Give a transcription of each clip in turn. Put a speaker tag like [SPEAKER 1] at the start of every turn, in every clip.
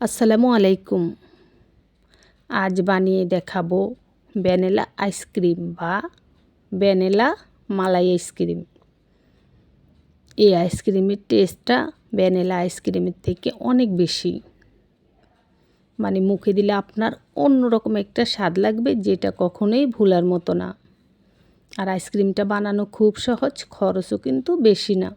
[SPEAKER 1] আসসালামু আলাইকুম। আজ বানিয়ে দেখাবো ভ্যানিলা আইসক্রিম বা ভ্যানিলা মালাই আইসক্রিম। এই আইসক্রিমের টেস্টটা ভ্যানিলা আইসক্রিমের থেকে অনেক বেশি। মানে মুখে দিলে আপনার অন্যরকম একটা স্বাদ লাগবে যেটা কখনোই ভুলার মতো না। আর আইসক্রিমটা বানানো খুব সহজ, খরচও কিন্তু বেশি না।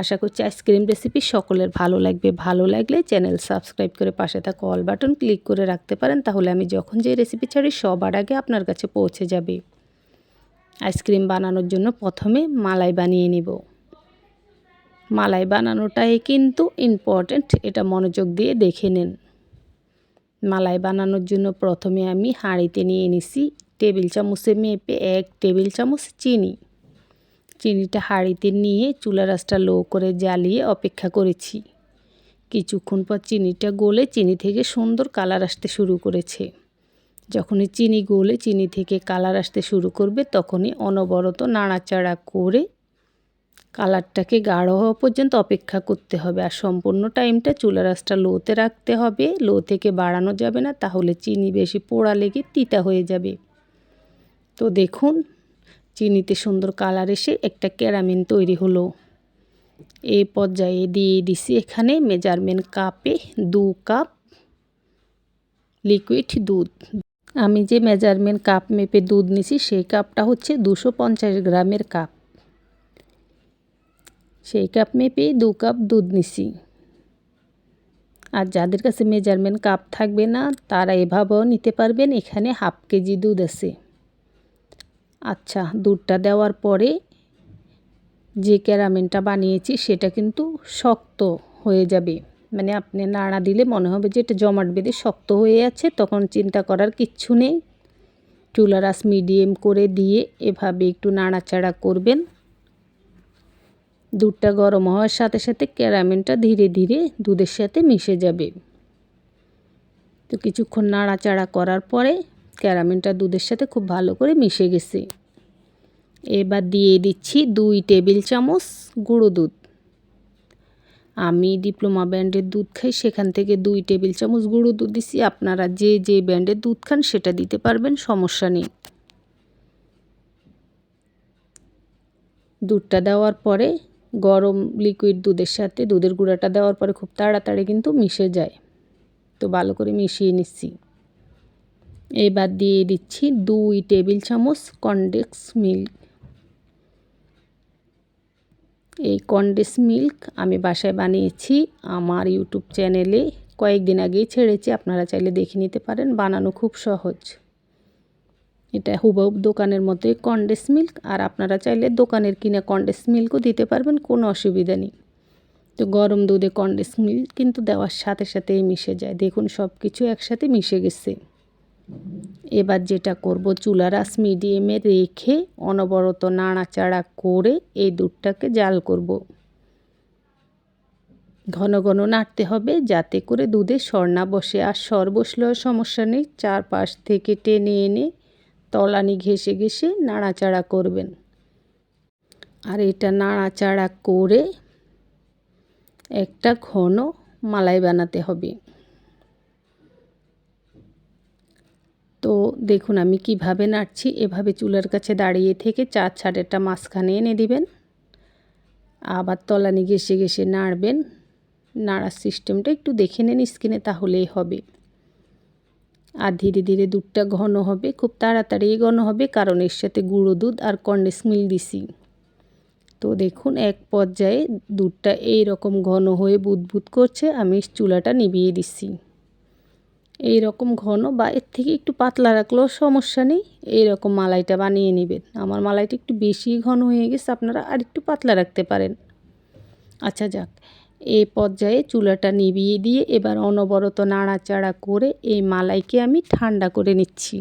[SPEAKER 1] আশা করছি আইসক্রিম রেসিপি সকলের ভালো লাগবে। ভালো লাগলে চ্যানেল সাবস্ক্রাইব করে পাশে থাকা অল বাটন ক্লিক করে রাখতে পারেন, তাহলে আমি যখন যে রেসিপি ছাড়ি সবার আগে আপনার কাছে পৌঁছে যাবে। আইসক্রিম বানানোর জন্য প্রথমে মালাই বানিয়ে নিব। মালাই বানানোটাই কিন্তু ইম্পর্ট্যান্ট এটা মনোযোগ দিয়ে দেখে নেন। মালাই বানানোর জন্য প্রথমে আমি হাঁড়িতে নিয়ে নিছি টেবিল চামচে মেপে এক টেবিল চামচ চিনি। চিনিটা হাঁড়িতে নিয়ে চুলা রাসটা লো করে জ্বালিয়ে অপেক্ষা করেছি। কিছুক্ষণ পর চিনিটা গলে চিনি থেকে সুন্দর কালার আসতে শুরু করেছে। যখনই চিনি গলে চিনি থেকে কালার আসতে শুরু করবে, তখনই অনবরত নাড়াচাড়া করে কালারটাকে গাঢ় হওয়া পর্যন্ত অপেক্ষা করতে হবে। আর সম্পূর্ণ টাইমটা চুলা রাসটা লোতে রাখতে হবে। লো থেকে বাড়ানো যাবে না, তাহলে চিনি বেশি পোড়া লেগে তিতা হয়ে যাবে। তো দেখুন চিনিতে সুন্দর কালার এসে একটা ক্যারামিন তৈরি হলো। এই পর্যায়ে দিয়ে দিছি এখানে মেজারমেন্ট কাপে দু কাপ লিকুইড দুধ। আমি যে মেজারমেন্ট কাপ মেপে দুধ নিছি, সেই কাপটা হচ্ছে দুশো গ্রামের কাপ। সেই কাপ মেপেই দু কাপ দুধ নিছি। আর যাদের কাছে মেজারমেন্ট কাপ থাকবে না, তারা এভাবেও নিতে পারবেন। এখানে হাফ কেজি দুধ আছে। আচ্ছা দুধটা দেওয়ার পরে যে ক্যারামেনটা বানিয়েছি সেটা কিন্তু শক্ত হয়ে যাবে। মানে আপনি নাড়া দিলে মনে হবে যে এটা জমাট বেঁধে শক্ত হয়ে আছে, তখন চিন্তা করার কিচ্ছু নেই। চুলা রাস মিডিয়াম করে দিয়ে এভাবে একটু নাড়াচাড়া করবেন। দুধটা গরম হওয়ার সাথে সাথে ক্যারামেনটা ধীরে ধীরে দুধের সাথে মিশে যাবে। তো কিছুক্ষণ নাড়াচাড়া করার পরে ক্যারামেলটা দুধের সাথে খুব ভালো করে মিশে গেছে। এবার দিয়ে দিচ্ছি দুই টেবিল চামচ গুঁড়ো দুধ। আমি ডিপ্লোমা ব্র্যান্ডের দুধ খাই, সেখান থেকে দুই টেবিল চামচ গুঁড়ো দুধ দিছি। আপনারা যে যে ব্র্যান্ডের দুধ খান, সেটা দিতে পারবেন, সমস্যা নেই। দুধটা দেওয়ার পরে গরম লিকুইড দুধের সাথে, দুধের গুঁড়াটা দেওয়ার পরে খুব তাড়াতাড়ি কিন্তু মিশে যায়। তো ভালো করে মিশিয়ে নিচ্ছি। এবার দিয়ে দিচ্ছি দুই টেবিল চামচ কনডেক্স মিল্ক। এই কনডেক্স মিল্ক আমি বাসায় বানিয়েছি, আমার ইউটিউব চ্যানেলে। কয়েকদিন আগেই ছেড়েছি, আপনারা চাইলে দেখে নিতে পারেন, বানানো খুব সহজ। এটা হুবহুব দোকানের মতোই কনডেন্স মিল্ক, আর আপনারা চাইলে দোকানের কিনা কনডেন্স মিল্কও দিতে পারবেন, কোনো অসুবিধা নেই। তো গরম দুধে কনডেন্স মিল্ক কিন্তু দেওয়ার সাথে সাথেই মিশে যায়, দেখুন সব কিছু একসাথে মিশে গেছে। এবার যেটা করব চুলা রাস মিডিয়ামে রেখে অনবরত নাড়াচাড়া করে এই দুধটাকে জাল করব। ঘন ঘন নাড়তে হবে যাতে করে দুধে সর না বসে। আর সর বসলেও সমস্যা নেই, চারপাশ থেকে টেনে এনে তলানি ঘেসে ঘেসে নাড়াচাড়া করবেন। আর এটা নাড়াচাড়া করে একটা ঘন মালাই বানাতে হবে। তো দেখুন, আমি কীভাবে নাড়ছি, এভাবে চুলার কাছে দাঁড়িয়ে থেকে চার ছাড়েরটা মাঝখানে এনে দিবেন। আবার তলানি ঘেসে ঘেসে নাড়বেন। নাড়ার সিস্টেমটা একটু দেখে নেন স্কিনে, তাহলেই হবে। আর ধীরে ধীরে দুধটা ঘন হবে, খুব তাড়াতাড়ি ঘন হবে, কারণ এর সাথে গুঁড়ো দুধ আর কন্ডেন্স মিল দিছি। তো দেখুন, এক পর্যায়ে দুধটা এই রকম ঘন হয়ে বুদবুদ করছে, আমি চুলাটা নিভিয়ে দিচ্ছি এই রকম ঘন বা এর থেকে একটু পাতলা রাখলেও সমস্যা নেই। এই রকম মালাইটা বানিয়ে নেবেন। আমার মালাইটা একটু বেশি ঘন হয়ে গেছে, আপনারা আর একটু পাতলা রাখতে পারেন। আচ্ছা যাক, এই পর্যায়ে চুলাটা নিভিয়ে দিয়ে এবার অনবরত নাড়াচাড়া করে এই মালাইকে আমি ঠান্ডা করে নিচ্ছি।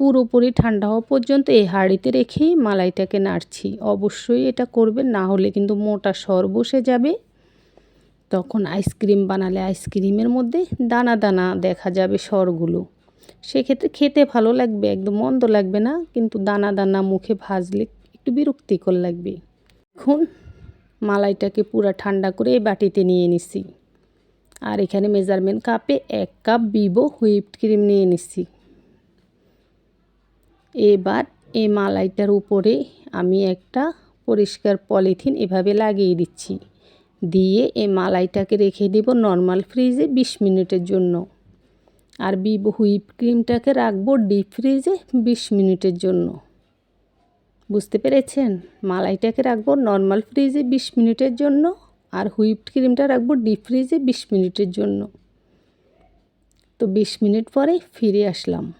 [SPEAKER 1] পুরোপুরি ঠান্ডা হওয়া পর্যন্ত এই হাঁড়িতে রেখেই মালাইটাকে নাড়ছি। অবশ্যই এটা করবেন, না হলে কিন্তু মোটা সর বসে যাবে। তখন আইসক্রিম বানালে আইসক্রিমের মধ্যে দানা দানা দেখা যাবে সরগুলো। সেক্ষেত্রে খেতে ভালো লাগবে, একদম মন্দ লাগবে না, কিন্তু দানা দানা মুখে ভাজলে একটু বিরক্তিকর লাগবে। এখন মালাইটাকে পুরা ঠান্ডা করে এই বাটিতে নিয়ে নিছি। আর এখানে মেজারমেন্ট কাপে এক কাপ বিবো হুইপড ক্রিম নিয়ে নিচ্ছি এবার এই মালাইটার উপরে আমি একটা পরিষ্কার পলিথিন এভাবে লাগিয়ে দিচ্ছি। দিয়ে এই মালাইটাকে রেখে দেব নর্মাল ফ্রিজে বিশ মিনিটের জন্য। আর বিবো হুইপ ক্রিমটাকে রাখব ডিপ ফ্রিজে বিশ মিনিটের জন্য। বুঝতে পেরেছেন? মালাইটাকে রাখব নর্মাল ফ্রিজে বিশ মিনিটের জন্য আর হুইপড ক্রিমটা রাখব ডিপ ফ্রিজে বিশ মিনিটের জন্য। তো বিশ মিনিট পরে ফিরে আসলাম।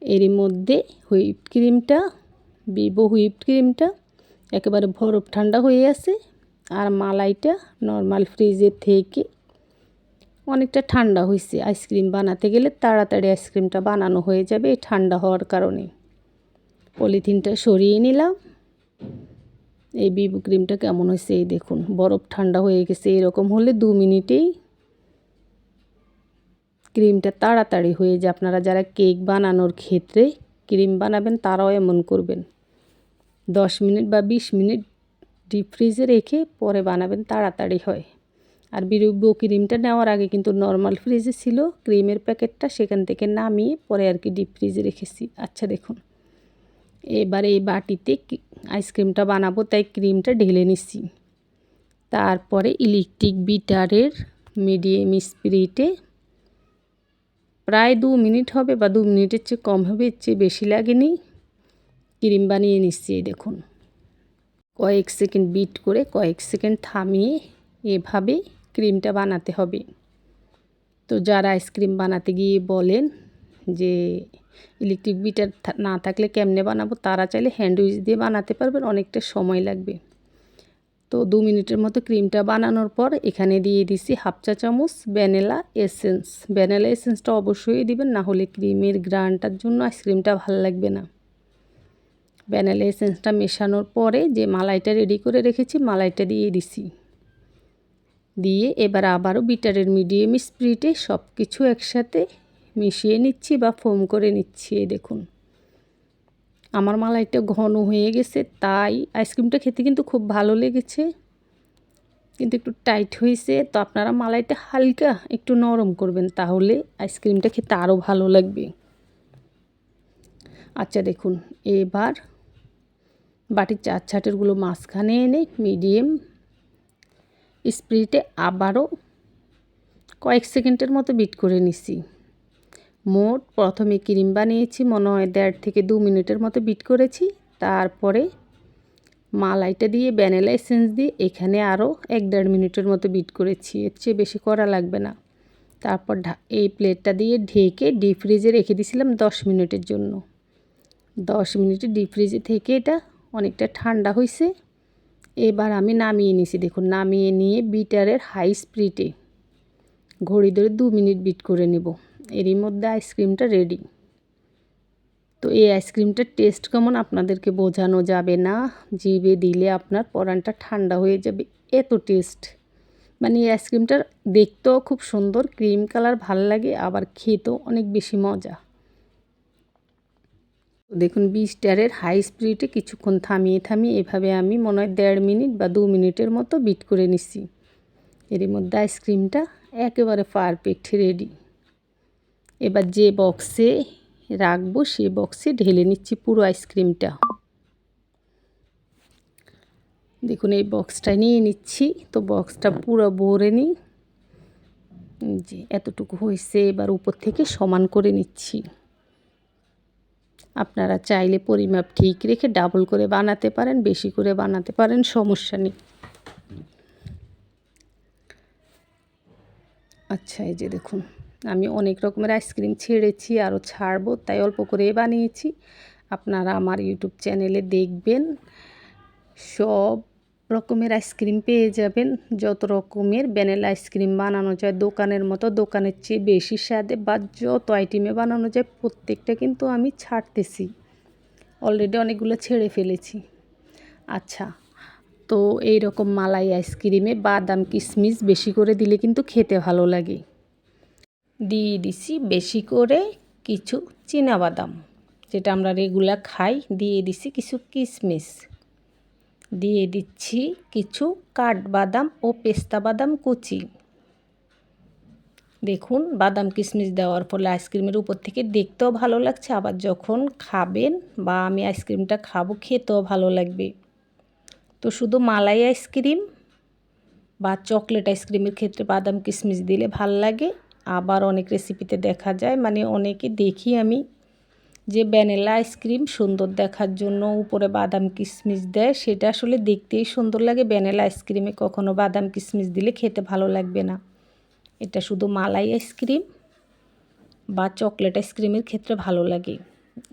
[SPEAKER 1] এরই মধ্যে হুইপ ক্রিমটা, বিবো হুইপড ক্রিমটা একেবারে বরফ ঠান্ডা হয়ে আছে আর মালাইটা নর্মাল ফ্রিজের থেকে অনেকটা ঠান্ডা হয়েছে আইসক্রিম বানাতে গেলে তাড়াতাড়ি আইসক্রিমটা বানানো হয়ে যাবে এই ঠান্ডা হওয়ার কারণে। পলিথিনটা সরিয়ে নিলাম। এই বিবু ক্রিমটা কেমন হয়েছে এই দেখুন, বরফ ঠান্ডা হয়ে গেছে। এরকম হলে দু মিনিটেই ক্রিমটা তাড়াতাড়ি হয়ে যায়। আপনারা যারা কেক বানানোর ক্ষেত্রে ক্রিম বানাবেন তারাও এমন করবেন। দশ মিনিট বা বিশ মিনিট ডিপ ফ্রিজে রেখে পরে বানাবেন তাড়াতাড়ি হয়। আর বিরুব্বো ক্রিমটা নেওয়ার আগে কিন্তু নর্মাল ফ্রিজে ছিল, ক্রিমের প্যাকেটটা সেখান থেকে নামিয়ে পরে আর কি ডিপ ফ্রিজে রেখেছি। আচ্ছা দেখুন। এবার এই বাটিতে আইসক্রিমটা বানাবো, তাই ক্রিমটা ঢেলে নিচ্ছি তারপরে ইলেকট্রিক বিটারের মিডিয়াম স্পিরিটে প্রায় দু মিনিট হবে বা দু মিনিটের চেয়ে কম হবে, এর চেয়ে বেশি লাগেনি। ক্রিম বানিয়ে নিচ্ছি দেখুন। কয়েক সেকেন্ড বিট করে কয়েক সেকেন্ড থামিয়ে এভাবে ক্রিমটা বানাতে হবে। তো যারা আইসক্রিম বানাতে গিয়ে বলেন যে ইলেকট্রিক বিটার না থাকলে কেমনে বানাবো, তারা চাইলে হ্যান্ড উইচ দিয়ে বানাতে পারবেন, অনেকটা সময় লাগবে। তো দু মিনিটের মতো ক্রিমটা বানানোর পর এখানে দিয়ে দিছি হাফ চা চামচ ভ্যানিলা এসেন্স। ভ্যানিলা এসেন্সটা অবশ্যই দিবেন, না হলে ক্রিমের গ্রানটার জন্য আইসক্রিমটা ভালো লাগবে না। ভ্যানিলা এসেন্সটা মেশানোর পরে যে মালাইটা রেডি করে রেখেছি, মালাইটা দিয়ে দিছি। দিয়ে এবার আবারও বিটারের মিডিয়াম স্প্রিটে সব কিছু একসাথে মিশিয়ে নিচ্ছি বা ফোম করে নিচ্ছি, এই দেখুন। আমার মালাইটা ঘন হয়ে গেছে, তাই আইসক্রিমটা খেতে কিন্তু খুব ভালো লেগেছে, কিন্তু একটু টাইট হয়েছে। তো আপনারা মালাইটা হালকা একটু নরম করবেন, তাহলে আইসক্রিমটা খেতে আরও ভালো লাগবে। আচ্ছা দেখুন, এবার বাটির চার ছাটেরগুলো মাঝখানে এনে মিডিয়াম স্প্রিটে আবারও কয়েক সেকেন্ডের মতো বিট করে নিছি। মোট প্রথমে ক্রিম বানিয়েছি, মনে হয় দেড় থেকে দু মিনিটের মতো বিট করেছি। তারপরে মালাইটা দিয়ে, ভ্যানিলা এসেন্স দিয়ে এখানে আরও এক দেড় মিনিটের মতো বিট করেছি। এর চেয়ে বেশি করা লাগবে না। তারপর এই প্লেটটা দিয়ে ঢেকে ডিপ ফ্রিজে রেখে দিয়েছিলাম দশ মিনিটের জন্য। দশ মিনিটে ডিপ ফ্রিজে থেকে এটা অনেকটা ঠান্ডা হয়েছে এবার আমি নামিয়ে নিছি। দেখুন, নামিয়ে নিয়ে বিটারের হাই স্পিডে ঘড়ি ধরে দু মিনিট বিট করে নেব। এরই মধ্যে আইসক্রিমটা রেডি। তো এই আইসক্রিমটার টেস্ট কেমন আপনাদেরকে বোঝানো যাবে না। জিভে দিলে আপনার পরানটা ঠান্ডা হয়ে যাবে। এত টেস্ট। মানে এই আইসক্রিমটার দেখতেও খুব সুন্দর, ক্রিম কালার ভালো লাগে, আবার খেতেও অনেক বেশি মজা। দেখুন বিস্টারের হাই স্পিডে কিছুক্ষণ থামিয়ে থামিয়ে এভাবে আমি মনে হয় দেড় মিনিট বা দু মিনিটের মতো বিট করে নিচ্ছি এর মধ্যে আইসক্রিমটা একেবারে পারফেক্ট রেডি এবার যে বক্সে রাখব, সে বক্সে ঢেলে নিচ্ছি পুরো আইসক্রিমটা দেখুন, এই বক্সটা নিয়ে নিচ্ছি, তো বক্সটা পুরো ভরে নিই। যে, এতটুকু হয়েছে, এবার উপর থেকে সমান করে নিচ্ছি। আপনারা চাইলে পরিমাপ ঠিক রেখে ডাবল করে বানাতে পারেন, বেশি করে বানাতে পারেন, সমস্যা নেই। আচ্ছা এই যে দেখুন, আমি অনেক রকমের আইসক্রিম ছেড়েছি, আরও ছাড়বো, তাই অল্প করে বানিয়েছি। আপনারা আমার ইউটিউব চ্যানেলে দেখবেন, সব রকমের আইসক্রিম পেয়ে যাবেন। যত রকমের ভ্যানিলা আইসক্রিম বানানো যায়, দোকানের মতো দোকানের চেয়ে বেশি স্বাদে বা যত আইটেমে বানানো যায়, প্রত্যেকটা কিন্তু আমি ছাড়তেছি। অলরেডি অনেকগুলো ছেড়ে ফেলেছি। আচ্ছা তো এই রকম মালাই আইসক্রিমে বাদাম কিশমিশ বেশি করে দিলে কিন্তু খেতে ভালো লাগে। দিয়ে দিছি বেশি করে কিছু বাদাম যেটা আমরা রেগুলার খাই। দিয়ে দিছি কিছু কিশমিশ দিয়ে দিচ্ছি কিছু কাঠবাদাম ও পেস্তা বাদাম কুচি। দেখুন, বাদাম কিশমিশ দেওয়ার ফলে আইসক্রিমের উপর থেকে দেখতেও ভালো লাগছে, আবার যখন খাবেন বা আমি আইসক্রিমটা খাব খেতেও ভালো লাগবে। তো শুধু মালাই আইসক্রিম বা চকলেট আইসক্রিমের ক্ষেত্রে বাদাম কিশমিশ দিলে ভালো লাগে। আবার অনেক রেসিপিতে দেখা যায় মানে অনেকে দেখি আমি যে ভ্যানিলা আইসক্রিম সুন্দর দেখার জন্য উপরে বাদাম কিশমিশ দেয়, সেটা আসলে দেখতেই সুন্দর লাগে। ভ্যানিলা আইসক্রিমে কখনো বাদাম কিশমিশ দিলে খেতে ভালো লাগবে না। এটা শুধু মালাই আইসক্রিম বা চকলেট আইসক্রিমের ক্ষেত্রে ভালো লাগে।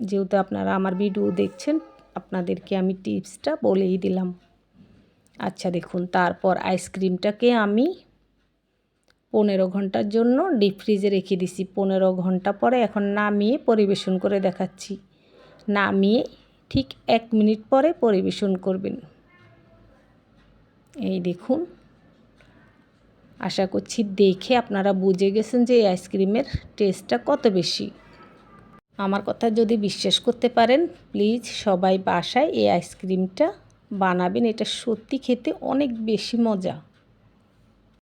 [SPEAKER 1] যেহেতু আপনারা আমার ভিডিও দেখছেন, আপনাদেরকে আমি টিপসটা বলেই দিলাম। আচ্ছা দেখুন, তারপর আইসক্রিমটাকে আমি পনেরো ঘণ্টার জন্য ডিপ ফ্রিজে রেখে দিছি। পনেরো ঘণ্টা পরে এখন নামিয়ে পরিবেশন করে দেখাচ্ছি। নামিয়ে ঠিক এক মিনিট পরে পরিবেশন করবেন। এই দেখুন। আশা করছি দেখে আপনারা বুঝে গেছেন যে এই আইসক্রিমের টেস্টটা কত বেশি। আমার কথা যদি বিশ্বাস করতে পারেন, প্লিজ সবাই বাসায় এই আইসক্রিমটা বানাবেন। এটা সত্যি খেতে অনেক বেশি মজা।